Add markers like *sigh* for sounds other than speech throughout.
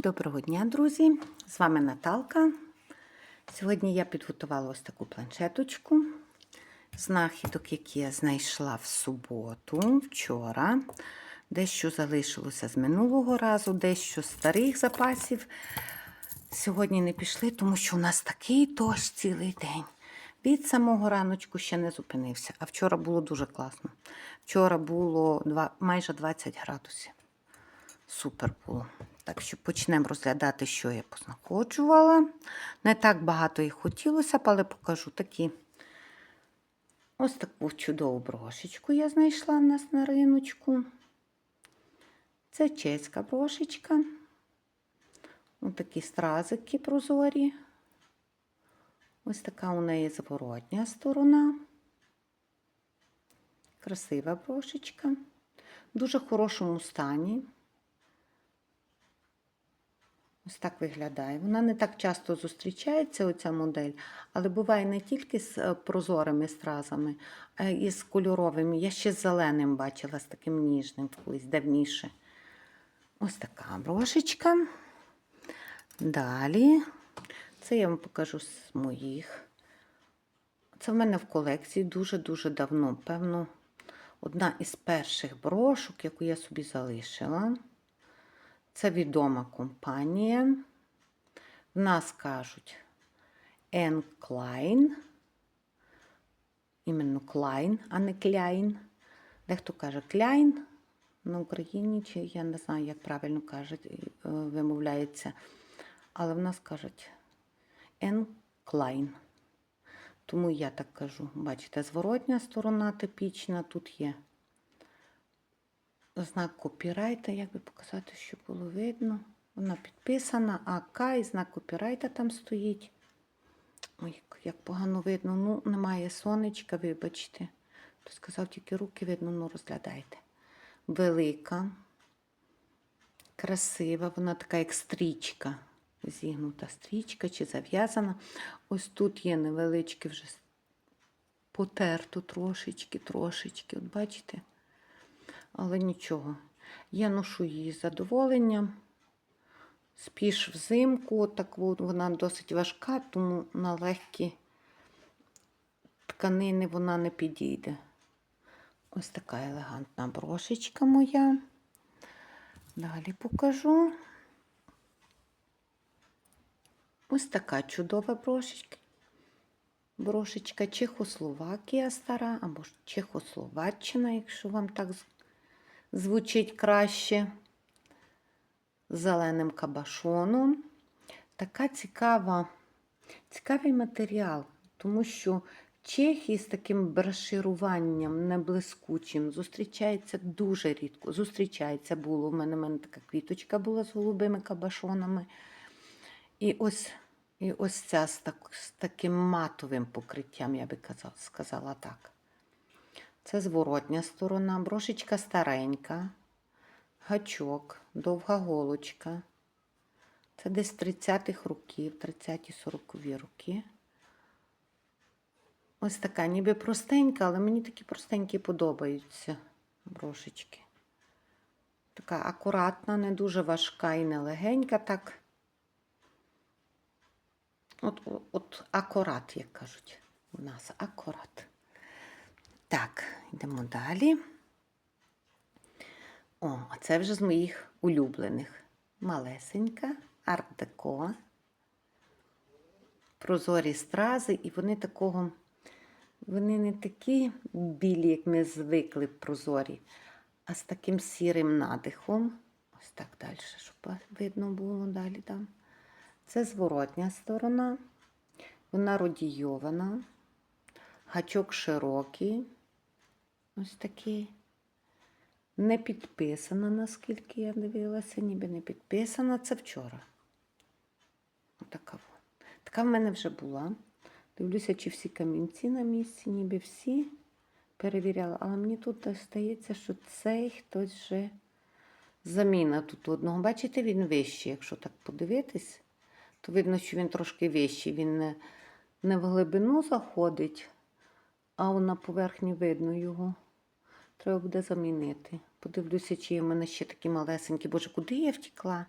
Доброго дня, друзі! З вами Наталка. Сьогодні я підготувала ось таку планшеточку. Знахідок, які я знайшла в суботу, вчора. Дещо залишилося з минулого разу, дещо старих запасів. Сьогодні не пішли, тому що у нас такий дощ цілий день. Від самого раночку ще не зупинився. А вчора було дуже класно. Вчора було майже 20 градусів. Супер було. Так що почнемо розглядати, що я познаходжувала. Не так багато їх хотілося, але покажу такі. Ось таку чудову брошечку я знайшла в нас на риночку. Це чеська брошечка. Ось такі стразики прозорі. Ось така у неї зворотня сторона. Красива брошечка. В дуже хорошому стані. Ось так виглядає. Вона не так часто зустрічається, оця модель, але буває не тільки з е, прозорими стразами, а й з кольоровими. Я ще з зеленим бачила, з таким ніжним колись давніше. Ось така брошечка. Далі, це я вам покажу з моїх. Це в мене в колекції дуже-дуже давно. Певно, одна із перших брошок, яку я собі залишила. Це відома компанія. В нас кажуть N. Klein. Іменно Klein, а не Klein. Дехто каже Klein на Україні, чи я не знаю, як правильно кажуть, е, вимовляється. Але в нас кажуть N. Klein. Тому я так кажу. Бачите, зворотня сторона типічна, тут є знак копірайта, як би показати, щоб було видно. Вона підписана, АК і знак копірайта там стоїть. Ой, як погано видно. Ну, немає сонечка, вибачте. Хто сказав, тільки руки видно, ну розглядайте. Велика, красива, вона така, як стрічка. Зігнута стрічка чи зав'язана. Ось тут є невеличке вже потерто трошечки, трошечки. От бачите? Але нічого. Я ношу її з задоволенням. Спіш взимку, так вона досить важка, тому на легкі тканини вона не підійде. Ось така елегантна брошечка моя. Далі покажу. Ось така чудова брошечка. Брошечка Чехословакія стара, або Чехословаччина, якщо вам так звучить краще зеленим кабашоном. Така цікава, цікавий матеріал, тому що чехи з таким брошируванням неблискучим зустрічається дуже рідко. Зустрічається було. У мене, в мене така квіточка була з голубими кабашонами. І ось і ось ця з, так, з таким матовим покриттям, я би казала, сказала так. Це зворотня сторона, брошечка старенька, гачок, довга голочка. Це десь 30-х років, 30-40-ві роки. Ось така, ніби простенька, але мені такі простенькі подобаються брошечки. Така акуратна, не дуже важка і не легенька, так. От, от акурат, як кажуть у нас, акурат. Так, йдемо далі. О, це вже з моїх улюблених. Малесенька, арт-деко, прозорі стрази, і вони такого, вони не такі білі, як ми звикли прозорі, а з таким сірим надихом. Ось так далі, щоб видно було далі там. Це зворотня сторона, вона родійована, гачок широкий. Ось такий. Не підписана, наскільки я дивилася, ніби не підписана. Це вчора. Отака. Така в мене вже була. Дивлюся, чи всі камінці на місці, ніби всі перевіряла. Але мені тут здається, що цей хтось вже заміна тут одного. Бачите, він вищий. Якщо так подивитись, то видно, що він трошки вищий. Він не, не в глибину заходить, а на поверхні видно його. Треба буде замінити. Подивлюся, чи в мене ще такі малесенькі. Боже, куди я втекла?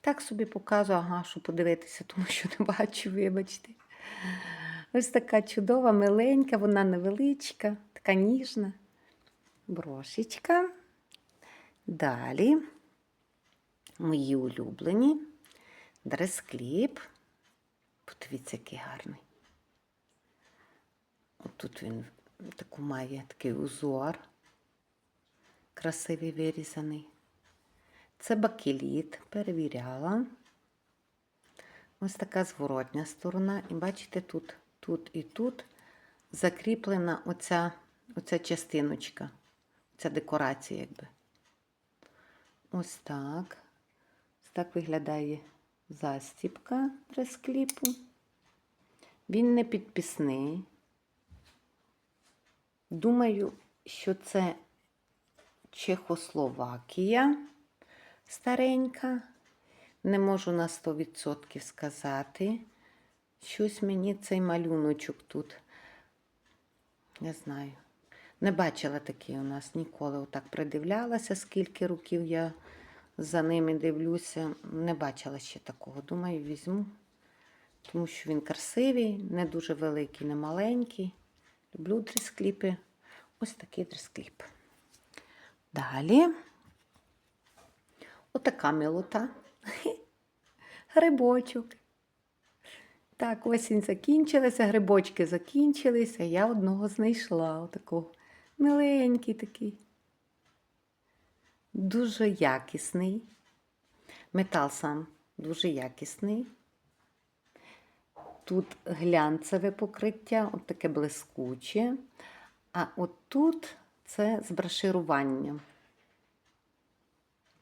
Так собі показую, ага, щоб подивитися, тому що не бачу, вибачте. Ось така чудова, миленька, вона невеличка, така ніжна. Брошечка. Далі мої улюблені. Дрес-кліп. Подивіться, який гарний. Отут він таку має такий узор. Красивий вирізаний. Це бакеліт, перевіряла. Ось така зворотня сторона. І бачите, тут, тут і тут закріплена оця, оця частиночка, ця декорація, якби. Ось так. Ось так виглядає застіпка прес-кліпу. Він не підписний. Думаю, що це Чехословакія старенька. Не можу на 100% сказати. Щось мені цей малюночок тут. Не знаю. Не бачила такий у нас ніколи. Отак придивлялася, скільки років я за ними дивлюся. Не бачила ще такого. Думаю, візьму. Тому що він красивий, не дуже великий, не маленький. Люблю дрес-кліпи. Ось такий дрес-кліп. Далі. Отака милота. *laughs* Грибочок. Так, осінь закінчилася, грибочки закінчилися. Я одного знайшла. Отакого. Миленький такий. Дуже якісний. Метал сам дуже якісний. Тут глянцеве покриття, от таке блискуче. А от тут це з брошируванням.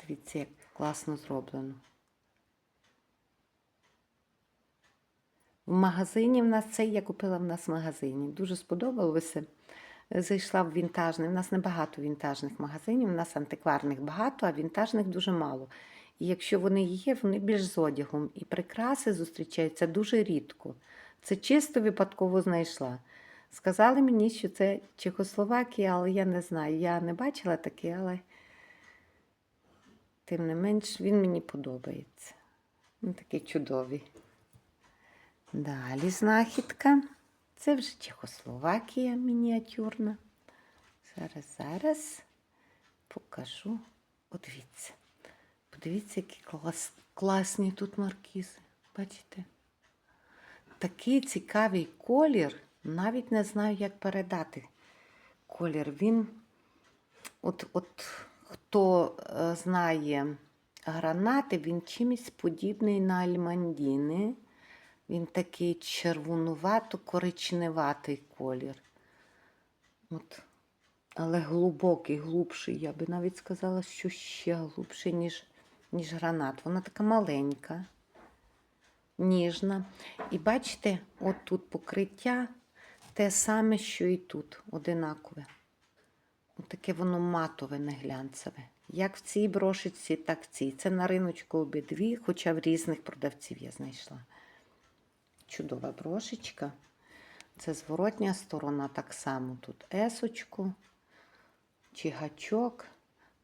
Дивіться, як класно зроблено. В магазині в нас цей я купила в нас в магазині. Дуже сподобалося. Зайшла в вінтажний. У нас небагато вінтажних магазинів, у нас антикварних багато, а вінтажних дуже мало. І якщо вони є, вони більш з одягом. І прикраси зустрічаються дуже рідко. Це чисто випадково знайшла. Сказали мені, що це Чехословакія, але я не знаю. Я не бачила таке, але тим не менш він мені подобається. Він такий чудовий. Далі знахідка. Це вже Чехословакія мініатюрна. Зараз, зараз покажу. Подивіться. Подивіться, які клас, класні тут маркізи. Бачите? Такий цікавий колір. Навіть не знаю, як передати колір. Він, от, от хто е, знає гранати, він чимось подібний на альмандіни. Він такий червонувато-коричневатий колір. От. Але глибокий, глубший. Я би навіть сказала, що ще глубший, ніж, ніж гранат. Вона така маленька, ніжна. І бачите, от тут покриття те саме, що і тут, одинакове. Таке воно матове, не глянцеве. Як в цій брошечці, так в цій. Це на риночку обидві, хоча в різних продавців я знайшла. Чудова брошечка. Це зворотня сторона, так само тут есочку чи гачок.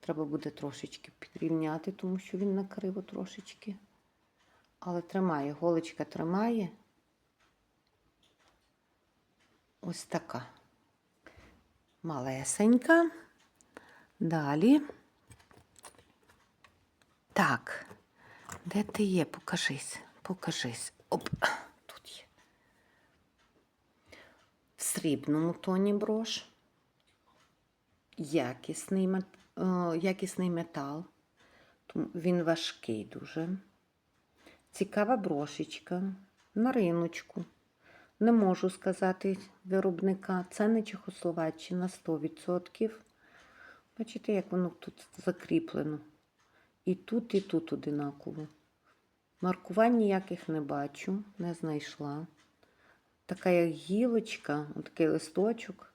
Треба буде трошечки підрівняти, тому що він накриво трошечки. Але тримає, голочка тримає. Ось така. Малесенька. Далі. Так, де ти є? Покажись, покажись. Оп, тут є. В срібному тоні брош. Якісний, е, якісний метал. Він важкий дуже. Цікава брошечка на риночку. Не можу сказати виробника. Це не Чехословаччина 100%. Бачите, як воно тут закріплено. І тут, і тут одинаково. Маркувань ніяких не бачу, не знайшла. Така як гілочка, такий листочок.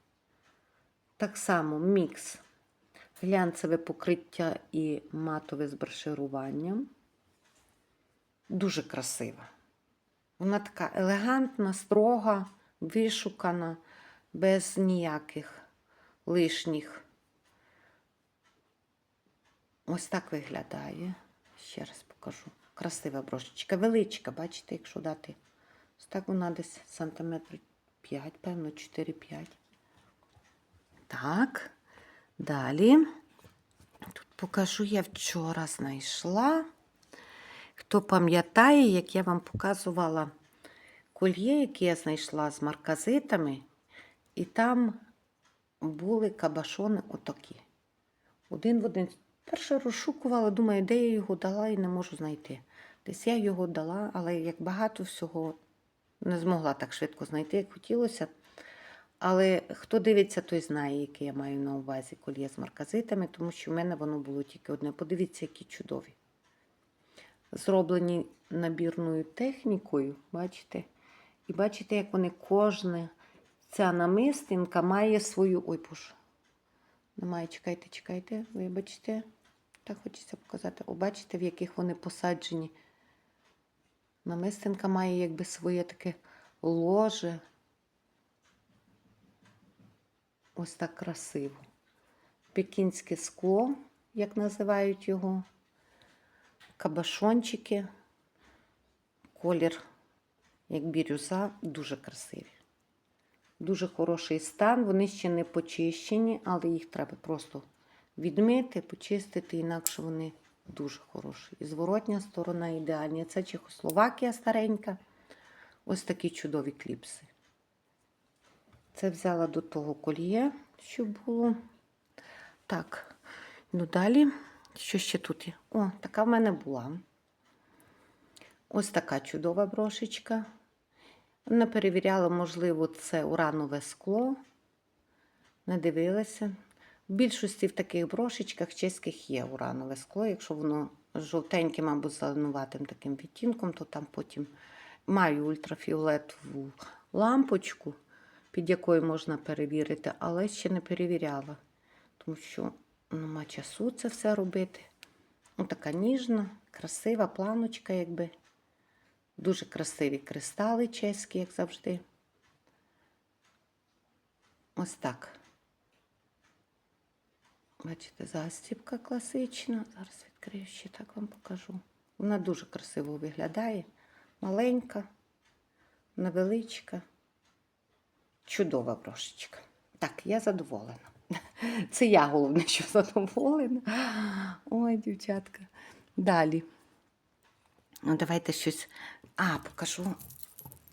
Так само мікс. Глянцеве покриття і матове з брошируванням. Дуже красива. Вона така елегантна, строга, вишукана, без ніяких лишніх. Ось так виглядає. Ще раз покажу. красива брошечка. Величка, бачите, якщо дати. Ось так вона десь сантиметрів 5, певно, 4-5. Так. Далі. Тут покажу, я вчора знайшла. Хто пам'ятає, як я вам показувала кольє, яке я знайшла з марказитами, і там були кабашони отакі. Один в один. Перше розшукувала, думаю, де я його дала і не можу знайти. Десь я його дала, але як багато всього не змогла так швидко знайти, як хотілося. Але хто дивиться, той знає, яке я маю на увазі кольє з марказитами, тому що в мене воно було тільки одне. Подивіться, які чудові. Зроблені набірною технікою, бачите? І бачите, як вони кожне, ця намистинка має свою. Ой, боже. Немає, чекайте, чекайте, вибачте. Так хочеться показати. О, бачите, в яких вони посаджені. Намистинка має якби своє таке ложе. Ось так красиво. Пекінське скло, як називають його. Кабашончики. Колір, як бірюза, дуже красиві. Дуже хороший стан. Вони ще не почищені, але їх треба просто відмити, почистити, інакше вони дуже хороші. І зворотня сторона ідеальна. Це Чехословакія старенька. Ось такі чудові кліпси. Це взяла до того кольє, що було. Так, ну далі. Що ще тут є? О, така в мене була. Ось така чудова брошечка. Не перевіряла, можливо, це уранове скло. Не дивилася. В більшості в таких брошечках чеських є уранове скло. Якщо воно жовтеньким або зеленуватим таким відтінком, то там потім маю ультрафіолетову лампочку, під якою можна перевірити, але ще не перевіряла, тому що нема часу це все робити. Ось така ніжна, красива планочка, якби. Дуже красиві кристали чеські, як завжди. Ось так. Бачите, застібка класична. Зараз відкрию ще так вам покажу. Вона дуже красиво виглядає. Маленька, невеличка, чудова брошечка. Так, я задоволена. *laughs* Це я головне, що задоволена. Ой, дівчатка. Далі. Ну, давайте щось. А, покажу,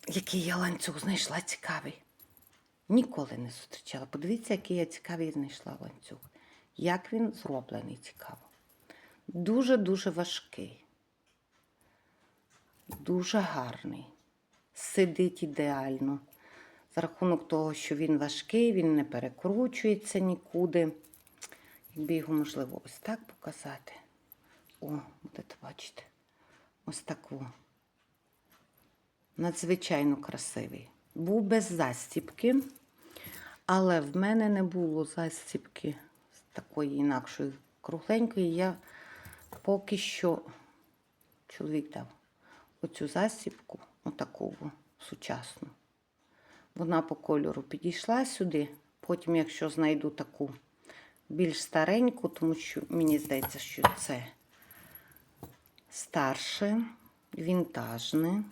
який я ланцюг знайшла цікавий. Ніколи не зустрічала. Подивіться, який я цікавий знайшла ланцюг. Як він зроблений цікаво. Дуже-дуже важкий. Дуже гарний. Сидить ідеально. За рахунок того, що він важкий, він не перекручується нікуди. Якби його можливо ось так показати. О, будете бачити. Ось таку. Надзвичайно красивий. Був без застіпки, але в мене не було застіпки з такої інакшої кругленької. Я поки що чоловік дав оцю застіпку, отаку сучасну. Вона по кольору підійшла сюди. Потім, якщо знайду таку більш стареньку, тому що мені здається, що це старше, вінтажне.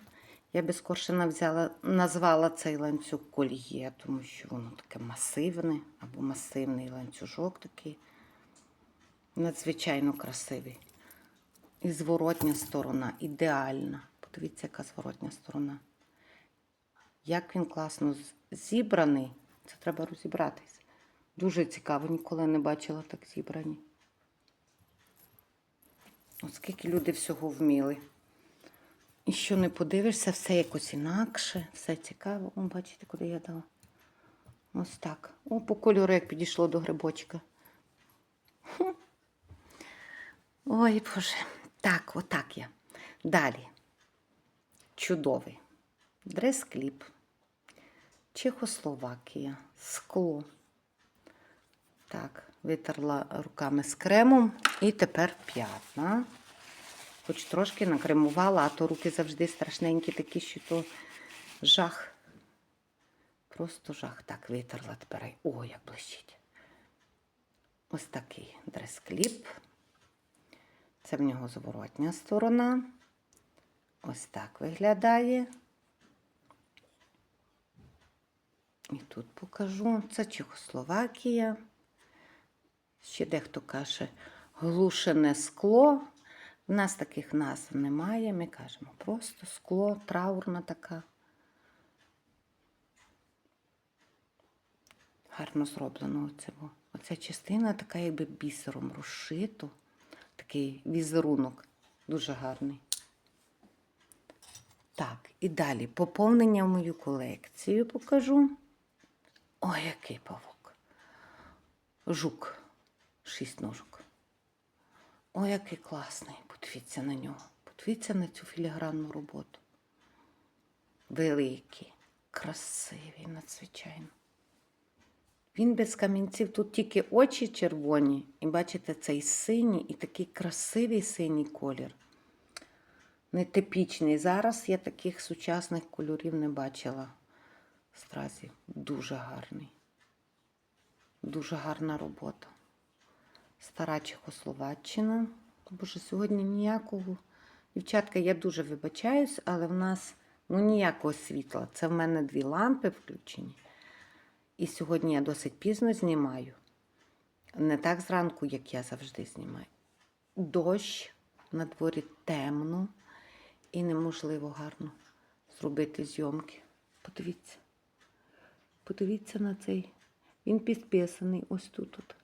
Я би скорше навзяла, назвала цей ланцюг кольє, тому що воно таке масивне або масивний ланцюжок такий. Надзвичайно красивий. І зворотня сторона ідеальна. Подивіться, яка зворотня сторона. Як він класно зібраний, це треба розібратись. Дуже цікаво, ніколи не бачила так зібрані. Оскільки люди всього вміли. І що не подивишся, все якось інакше, все цікаво. О, бачите, куди я дала. Ось так. О, по кольору як підійшло до грибочка. Хм. Ой, Боже. Так, отак я. Далі. Чудовий. Дрес-кліп. Чехословакія. Скло. Так, витерла руками з кремом. І тепер п'ятна. Хоч трошки накремувала, а то руки завжди страшненькі такі, що то жах. Просто жах. Так, витерла тепер. О, як блищить. Ось такий дрес-кліп. Це в нього зворотня сторона. Ось так виглядає. І тут покажу. Це Чехословакія. Ще дехто каже глушене скло. У нас таких назв немає. Ми кажемо просто скло, траурна така. Гарно зроблено оце. Оця частина така, якби бісером розшито. Такий візерунок. Дуже гарний. Так, і далі поповнення в мою колекцію покажу. Ой, який павук. Жук. Шість ножок. Ой, який класний. Подивіться на нього. Подивіться на цю філігранну роботу. Великий, красивий, надзвичайно. Він без камінців, тут тільки очі червоні, і бачите, цей синій і такий красивий синій колір. Нетипічний. Зараз я таких сучасних кольорів не бачила. Стразі дуже гарний. Дуже гарна робота. Стара Чехословаччина. Боже, сьогодні ніякого. Дівчатка, я дуже вибачаюсь, але в нас ну, ніякого світла. Це в мене дві лампи включені. І сьогодні я досить пізно знімаю. Не так зранку, як я завжди знімаю. Дощ, на дворі темно і неможливо гарно зробити зйомки. Подивіться. Подивіться на цей. Він підписаний ось тут. Тут,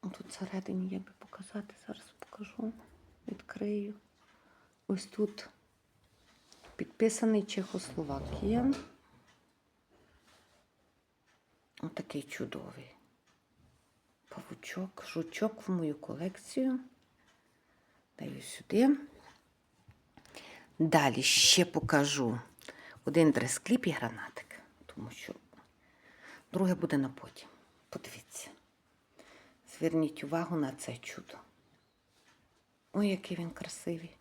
тут всередині, як би показати, зараз покажу, відкрию. Ось тут підписаний Чехословакія. Отакий чудовий павучок, жучок в мою колекцію. Даю сюди. Далі ще покажу один дрес-кліп і гранатик, тому що друге буде на потім. Подивіться. Зверніть увагу на це чудо. Ой, який він красивий.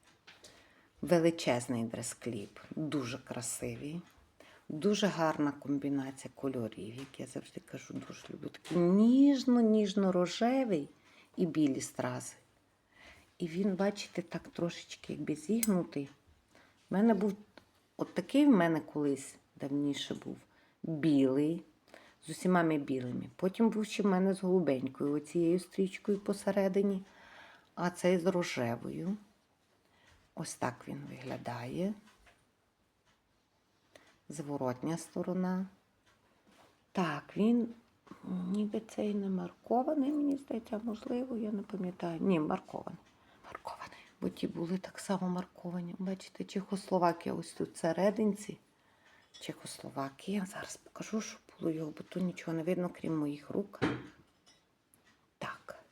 Величезний дрес-кліп, дуже красивий. Дуже гарна комбінація кольорів, як я завжди кажу, дуже люблю. Такий ніжно-ніжно-рожевий і білі стрази. І він, бачите, так трошечки якби зігнутий. У мене був от такий в мене колись давніше був білий, з усіма білими. Потім був ще в мене з голубенькою, оцією стрічкою посередині, а цей з рожевою. Ось так він виглядає. Зворотня сторона. Так, він ніби цей не маркований, мені здається, можливо, я не пам'ятаю. Ні, маркований. Маркований. Бо ті були так само марковані. Бачите, Чехословакія ось тут серединці. Чехословакія. Зараз покажу, що було його, бо тут нічого не видно, крім моїх рук. Так.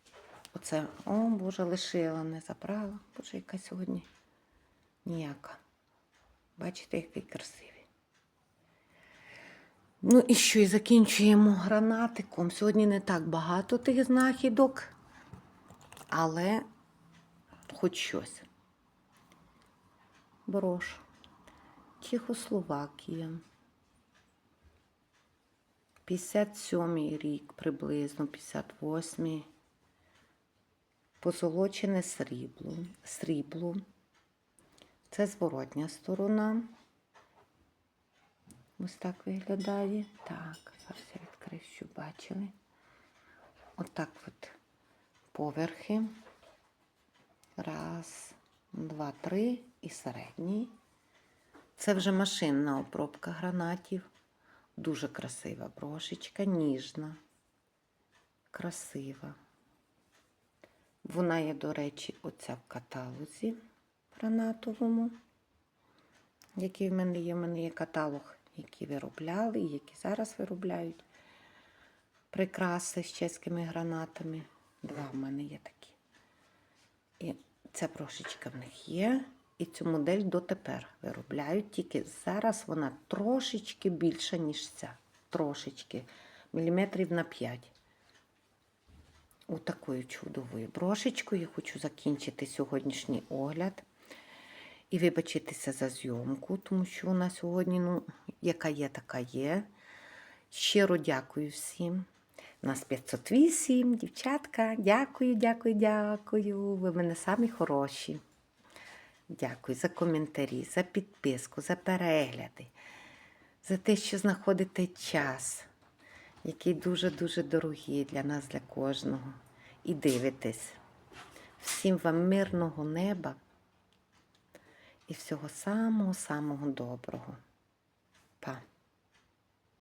Оце, о, Боже, лишила, не забрала. Боже, яка сьогодні ніяка. Бачите, який красивий. Ну і що, і закінчуємо гранатиком. Сьогодні не так багато тих знахідок, але хоч щось. Брош. Чехословакія. 57-й рік приблизно, 58-й. Позолочене срібло. срібло. Це зворотня сторона. Ось так виглядає. Так, зараз я відкрию, щоб бачили. Отак от поверхи. Раз, два, три і середній. Це вже машинна обробка гранатів. Дуже красива брошечка, ніжна, красива. Вона є, до речі, оця в каталозі гранатовому, який в мене є. В мене є каталог які виробляли і які зараз виробляють прикраси з чеськими гранатами. Два в мене є такі. І ця прошечка в них є. І цю модель дотепер виробляють, тільки зараз вона трошечки більша, ніж ця. Трошечки, міліметрів на 5. Отакою чудовою брошечкою я хочу закінчити сьогоднішній огляд і вибачитися за зйомку, тому що вона сьогодні, ну, яка є, така є. Щиро дякую всім. Нас 508, дівчатка. Дякую, дякую, дякую. Ви мене самі хороші. Дякую за коментарі, за підписку, за перегляди, за те, що знаходите час, який дуже-дуже дорогий для нас, для кожного. І дивитесь. Всім вам мирного неба і всього самого-самого доброго. Па.